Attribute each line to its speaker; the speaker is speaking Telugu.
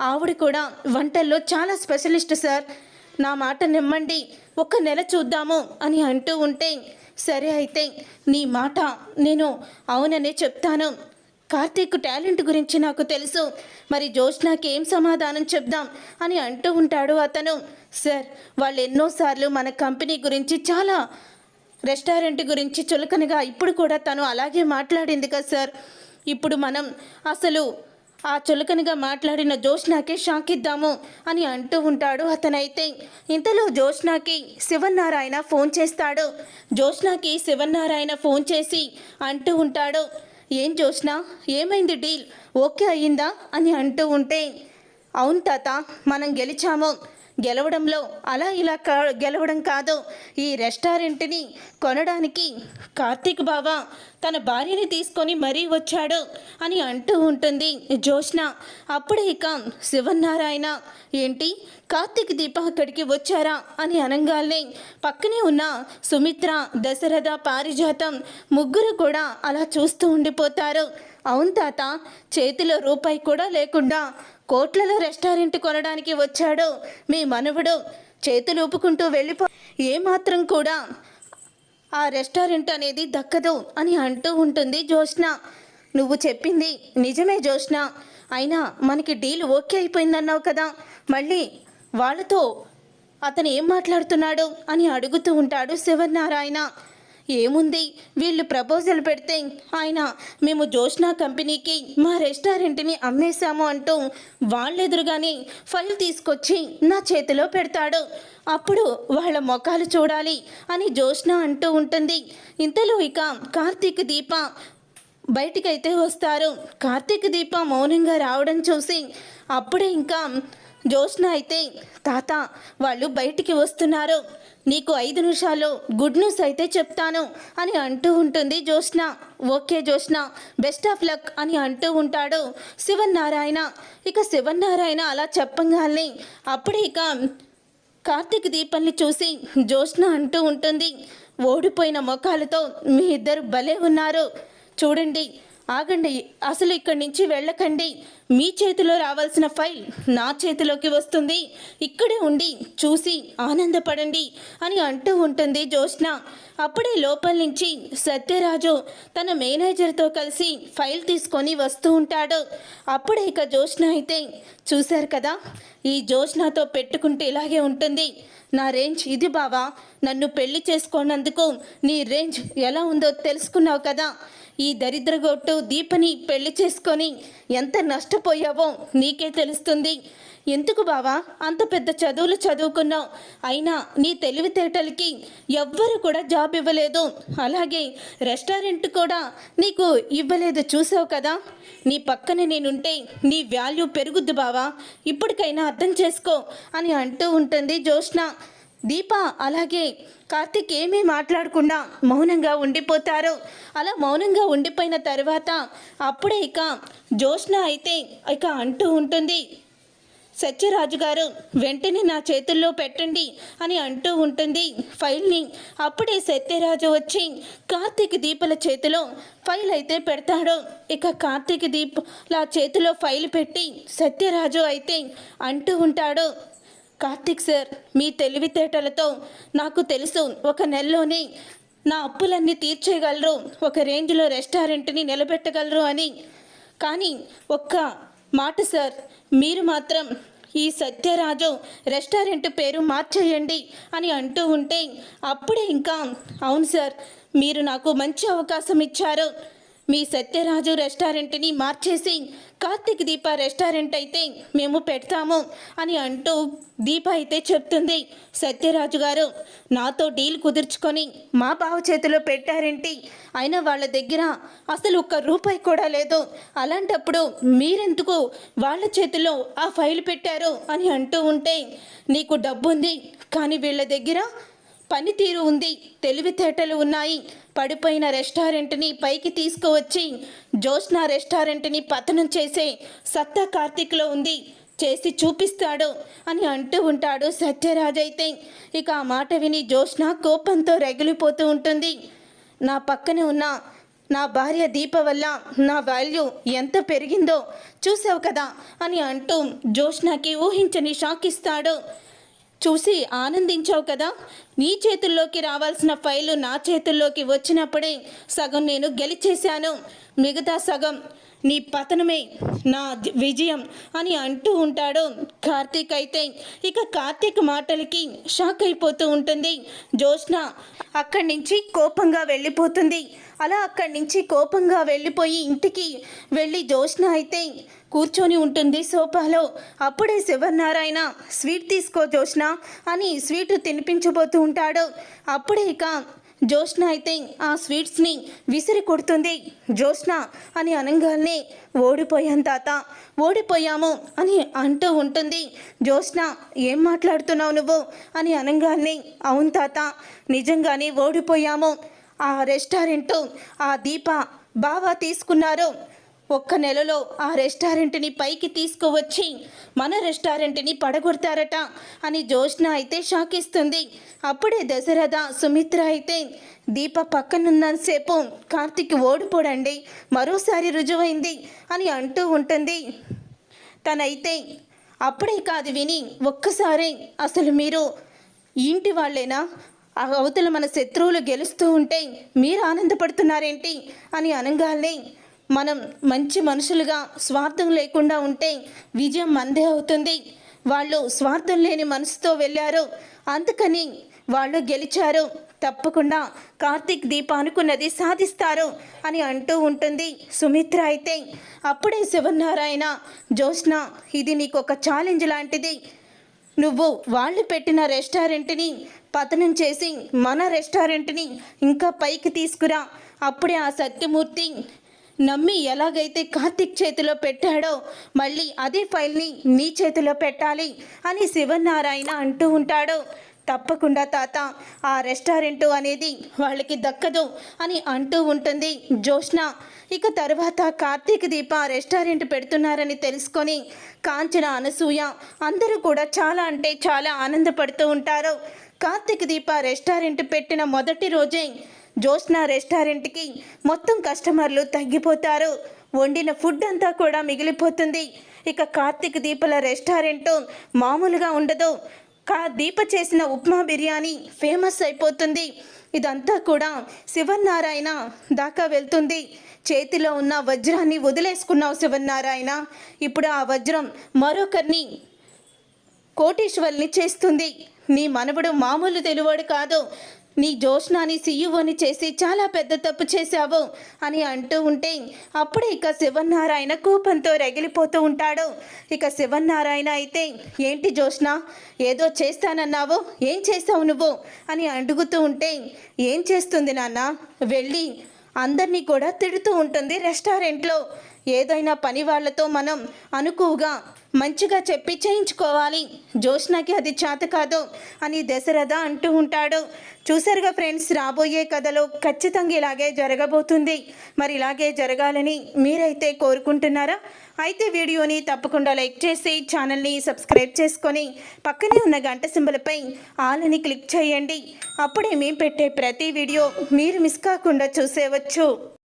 Speaker 1: ఆవిడ కూడా వంటల్లో చాలా స్పెషలిస్ట్ సార్. నా మాట నిమ్మండి. ఒక నెల చూద్దాము అని అంటూ ఉంటే సరే అయితే నీ మాట నేను అవుననే చెప్తాను. కార్తీక్ టాలెంట్ గురించి నాకు తెలుసు. మరి జోష్నాకి ఏం సమాధానం చెప్దాం అని అంటూ ఉంటాడు అతను. సార్ వాళ్ళు ఎన్నోసార్లు మన కంపెనీ గురించి చాలా రెస్టారెంట్ గురించి చులకనగా ఇప్పుడు కూడా తను అలాగే మాట్లాడింది కదా సార్. ఇప్పుడు మనం అసలు ఆ చులకనగా మాట్లాడిన జోష్నాకి షాక్ ఇద్దాము అని అంటూ ఉంటాడు అతనైతే. ఇంతలో జోష్నాకి శివన్నారాయణ ఫోన్ చేస్తాడు. జోష్నాకి శివన్నారాయణ ఫోన్ చేసి అంటూ ఉంటాడు ఏం జోష్నా ఏమైంది డీల్? ఓకే అయ్యిందా? అని అంటూ ఉంటే అవును తాత మనం గెలిచాము. గెలవడంలో అలా ఇలా కా గెలవడం కాదు. ఈ రెస్టారెంట్ని కొనడానికి కార్తీక్ బావ తన భార్యని తీసుకొని మరీ వచ్చాడు అని అంటూ ఉంటుంది జోష్న అప్పుడే ఇక శివనారాయణ ఏంటి? కార్తీక్ దీప అక్కడికి వచ్చారా అని అనగానే పక్కనే ఉన్న సుమిత్ర దశరథ పారిజాతం ముగ్గురు కూడా అలా చూస్తూ ఉండిపోతారు. అవును తాత చేతిలో రూపాయి కూడా లేకుండా కోట్లలో రెస్టారెంట్ కొనడానికి వచ్చాడు మీ మనవడు. చేతులు ఊపుకుంటూ వెళ్ళిపో ఏమాత్రం కూడా ఆ రెస్టారెంట్ అనేది దక్కదు అని అంటూ ఉంటుంది జోష్న నువ్వు చెప్పింది నిజమే జోష్న అయినా మనకి డీల్ ఓకే అయిపోయిందన్నావు కదా. మళ్ళీ వాళ్ళతో అతను ఏం మాట్లాడుతున్నాడు? అని అడుగుతూ ఉంటాడు శివనారాయణ. ఏముంది? వీళ్ళు ప్రపోజల్ పెడితే ఆయన మేము జోష్నా కంపెనీకి మా రెస్టారెంట్ని అమ్మేశాము అంటూ వాళ్ళెదురుగానే ఫైల్ తీసుకొచ్చి నా చేతిలో పెడతాడు. అప్పుడు వాళ్ళ ముఖాలు చూడాలి అని జోష్న అంటూ ఉంటుంది. ఇంతలో ఇక కార్తీక్ దీప బయటికైతే వస్తారు. కార్తీక్ దీప మౌనంగా రావడం చూసి అప్పుడే ఇంకా జోష్న అయితే తాత వాళ్ళు బయటికి వస్తున్నారు. నీకు ఐదు నిమిషాల్లో గుడ్ న్యూస్ అయితే చెప్తాను అని అంటూ ఉంటుంది Joshna okay Joshna best of luck అని అంటూ ఉంటాడు శివన్నారాయణ. ఇక శివన్నారాయణ అలా చెప్పంగానే అప్పుడే ఇక కార్తీక్ దీపల్ని చూసి జోష్న అంటూ ఉంటుంది ఓడిపోయిన మొఖాలతో మీ ఇద్దరు భలే ఉన్నారు. చూడండి ఆగండి అసలు ఇక్కడి నుంచి వెళ్ళకండి. మీ చేతిలో రావాల్సిన ఫైల్ నా చేతిలోకి వస్తుంది. ఇక్కడే ఉండి చూసి ఆనందపడండి అని అంటూ ఉంటుంది జోష్న అప్పుడే లోపల నుంచి సత్యరాజు తన మేనేజర్తో కలిసి ఫైల్ తీసుకొని వస్తూ ఉంటాడు. అప్పుడే ఇక జోష్న అయితే చూశారు కదా ఈ జోష్నాతో పెట్టుకుంటే ఇలాగే ఉంటుంది. నా రేంజ్ ఇది బావా నన్ను పెళ్ళి చేసుకున్నందుకు నీ రేంజ్ ఎలా ఉందో తెలుసుకున్నావు కదా. ఈ దరిద్రగొట్టు దీపని పెళ్ళి చేసుకొని ఎంత నష్టపోయావో నీకే తెలుస్తుంది. ఎందుకు బావా? అంత పెద్ద చదువులు చదువుకున్నావు. అయినా నీ తెలివితేటలకి ఎవ్వరు కూడా జాబ్ ఇవ్వలేదు. అలాగే రెస్టారెంట్ కూడా నీకు ఇవ్వలేదు చూసావు కదా? నీ పక్కన నేనుంటే నీ వాల్యూ పెరుగుద్ది బావా. ఇప్పటికైనా అర్థం చేసుకో అని అంటూ ఉంటుంది జోష్న దీప అలాగే కార్తిక్ ఏమీ మాట్లాడకుండా మౌనంగా ఉండిపోతారు. అలా మౌనంగా ఉండిపోయిన తర్వాత అప్పుడే ఇక జోష్న అయితే ఇక అంటూ ఉంటుంది సత్యరాజు గారు వెంటనే నా చేతుల్లో పెట్టండి అని అంటూ ఉంటుంది. ఫైల్ని అప్పుడే సత్యరాజు వచ్చి కార్తీక్ దీపల చేతిలో ఫైల్ అయితే పెడతాడు. ఇక కార్తీక్ దీపల చేతిలో ఫైల్ పెట్టి సత్యరాజు అయితే అంటూ ఉంటాడు కార్తిక్ సార్ మీ తెలివితేటలతో నాకు తెలుసు. ఒక నెలలోనే నా అప్పులన్నీ తీర్చేయగలరు. ఒక రేంజ్లో రెస్టారెంట్ని నిలబెట్టగలరు అని. కానీ ఒక్క మాట సార్ మీరు మాత్రం ఈ సత్యరాజు రెస్టారెంట్ పేరు మార్చేయండి అని అంటూ ఉంటే అప్పుడే ఇంకా అవును సార్ మీరు నాకు మంచి అవకాశం ఇచ్చారు. మీ సత్యరాజు రెస్టారెంట్ని మార్చేసి కార్తీక్ దీప రెస్టారెంట్ అయితే మేము పెడతాము అని అంటూ దీప అయితే చెప్తుంది సత్యరాజు గారు. నాతో డీల్ కుదుర్చుకొని మా బావ చేతిలో పెట్టారేంటి? అయినా వాళ్ళ దగ్గర అసలు ఒక్క రూపాయి కూడా లేదు. అలాంటప్పుడు మీరెందుకు వాళ్ళ చేతిలో ఆ ఫైల్ పెట్టారు అని అంటూ ఉంటే నీకు డబ్బుంది కానీ వీళ్ళ దగ్గర పనితీరు ఉంది. తెలివితేటలు ఉన్నాయి. పడిపోయిన రెస్టారెంట్ని పైకి తీసుకువచ్చి జోష్నా రెస్టారెంట్ని పతనం చేసే సత్తా కార్తీక్లో ఉంది. చేసి చూపిస్తాడు అని అంటూ ఉంటాడు సత్యరాజ్ అయితే ఇక ఆ మాట విని జోష్న కోపంతో రగిలిపోతూ ఉంటుంది. నా పక్కనే ఉన్న నా భార్య దీప వల్ల నా వాల్యూ ఎంత పెరిగిందో చూసావు కదా అని అంటూ జోష్నాకి ఊహించని షాక్ ఇస్తాడు. చూసి ఆనందించావు కదా? నీ చేతుల్లోకి రావాల్సిన ఫైలు నా చేతుల్లోకి వచ్చినప్పుడే సగం నేను గెలిచేశాను. మిగతా సగం నీ పతనమే నా విజయం అని అంటూ ఉంటాడు. కార్తీక్ అయితే ఇక కార్తీక్ మాటలకి షాక్ అయిపోతూ ఉంటుంది. జోష్న అక్కడి నుంచి కోపంగా వెళ్ళిపోతుంది. అలా అక్కడి నుంచి కోపంగా వెళ్ళిపోయి ఇంటికి వెళ్ళి జోష్న అయితే కూర్చొని ఉంటుంది సోఫాలో. అప్పుడే శివనారాయణ స్వీట్ తీసుకో జోష్న అని స్వీట్ తినిపించబోతూ ఉంటాడు. అప్పుడే ఇక జోష్న అయితే ఆ స్వీట్స్ని విసిరి కొడుతుంది. జోష్న అని అనగానే ఓడిపోయాం తాత ఓడిపోయాము అని అంటూ ఉంటుంది. జోష్న ఏం మాట్లాడుతున్నావు నువ్వు? అని అనగానే అవును తాత నిజంగానే ఓడిపోయాము ఆ రెస్టారెంట్ ఆ దీప బాగా తీసుకున్నారు. ఒక్క నెలలో ఆ రెస్టారెంట్ని పైకి తీసుకువచ్చి మన రెస్టారెంట్ని పడగొడతారట అని జోష్న అయితే షాక్ ఇస్తుంది అప్పుడే దశరథ సుమిత్ర అయితే దీప పక్కనున్నంతసేపు కార్తిక్ ఓడిపోడండి మరోసారి రుజువైంది అని అంటూ ఉంటుంది. తనైతే అప్పుడే కాదు విని ఒక్కసారి అసలు మీరు ఇంటి వాళ్ళేనా? అవతల మన శత్రువులు గెలుస్తూ ఉంటే మీరు ఆనందపడుతున్నారేంటి అని అనగానే మనం మంచి మనుషులుగా స్వార్థం లేకుండా ఉంటే విజయం మందే అవుతుంది. వాళ్ళు స్వార్థం లేని మనసుతో వెళ్ళారు. అందుకని వాళ్ళు గెలిచారు. తప్పకుండా కార్తీక్ దీప అనుకున్నది సాధిస్తారు అని అంటూ ఉంటుంది సుమిత్ర అయితే. అప్పుడే శివనారాయణ జోష్న ఇది నీకు ఒక ఛాలెంజ్ లాంటిది. నువ్వు వాళ్ళు పెట్టిన రెస్టారెంట్ని పతనం చేసి మన రెస్టారెంట్ని ఇంకా పైకి తీసుకురా. అప్పుడే ఆ సత్యమూర్తి నమ్మి ఎలాగైతే కార్తిక్ చేతిలో పెట్టాడో మళ్ళీ అదే ఫైల్ని నీ చేతిలో పెట్టాలి అని శివనారాయణ అంటూ ఉంటాడు. తప్పకుండా తాత ఆ రెస్టారెంట్ అనేది వాళ్ళకి దక్కదు అని అంటూ ఉంటుంది జోష్న ఇక తర్వాత కార్తీక్ దీప రెస్టారెంట్ పెడుతున్నారని తెలుసుకొని కాంచన అనసూయ అందరూ కూడా చాలా అంటే చాలా ఆనందపడుతూ ఉంటారు. కార్తీక్ దీప రెస్టారెంట్ పెట్టిన మొదటి రోజే జోష్న రెస్టారెంట్కి మొత్తం కస్టమర్లు తగ్గిపోతారు. వండిన ఫుడ్ అంతా కూడా మిగిలిపోతుంది. ఇక కార్తీక్ దీపల రెస్టారెంట్ మామూలుగా ఉండదు. కా దీప చేసిన ఉప్మా బిర్యానీ ఫేమస్ అయిపోతుంది. ఇదంతా కూడా శివనారాయణ దాకా వెళ్తుంది. చేతిలో ఉన్న వజ్రాన్ని వదిలేసుకున్నావు శివనారాయణ ఇప్పుడు ఆ వజ్రం మరొకరిని కోటీశ్వరుని చేస్తుంది. నీ మనవడు మామూలు తెలివాడు కాదు. నీ జోష్నాని సీఈఓని చేసి చాలా పెద్ద తప్పు చేశావు అని అంటూ ఉంటే అప్పుడే ఇక శివన్నారాయణ కోపంతో రగిలిపోతూ ఉంటాడు. ఇక శివన్నారాయణ అయితే ఏంటి జోష్న ఏదో చేస్తానన్నావు? ఏం చేస్తావు నువ్వు? అని అడుగుతూ ఉంటే ఏం చేస్తుంది నాన్న? వెళ్ళి అందరినీ కూడా తిడుతూ ఉంటుంది రెస్టారెంట్లో. ఏదైనా పని వాళ్ళతో మనం అనుకువగా మంచిగా చెప్పి చేయించుకోవాలి. జోష్నకి అది చేత కాదు అని దశరథ అంటూ ఉంటాడు. చూసారుగా ఫ్రెండ్స్ రాబోయే కథలో ఖచ్చితంగా ఇలాగే జరగబోతుంది. మరి ఇలాగే జరగాలని మీరైతే కోరుకుంటున్నారా? అయితే వీడియోని తప్పకుండా లైక్ చేసి ఛానల్ని సబ్స్క్రైబ్ చేసుకొని పక్కనే ఉన్న గంట సింబలపై ఆలని క్లిక్ చేయండి. అప్పుడే మేము పెట్టే ప్రతి వీడియో మీరు మిస్ కాకుండా చూసేవచ్చు.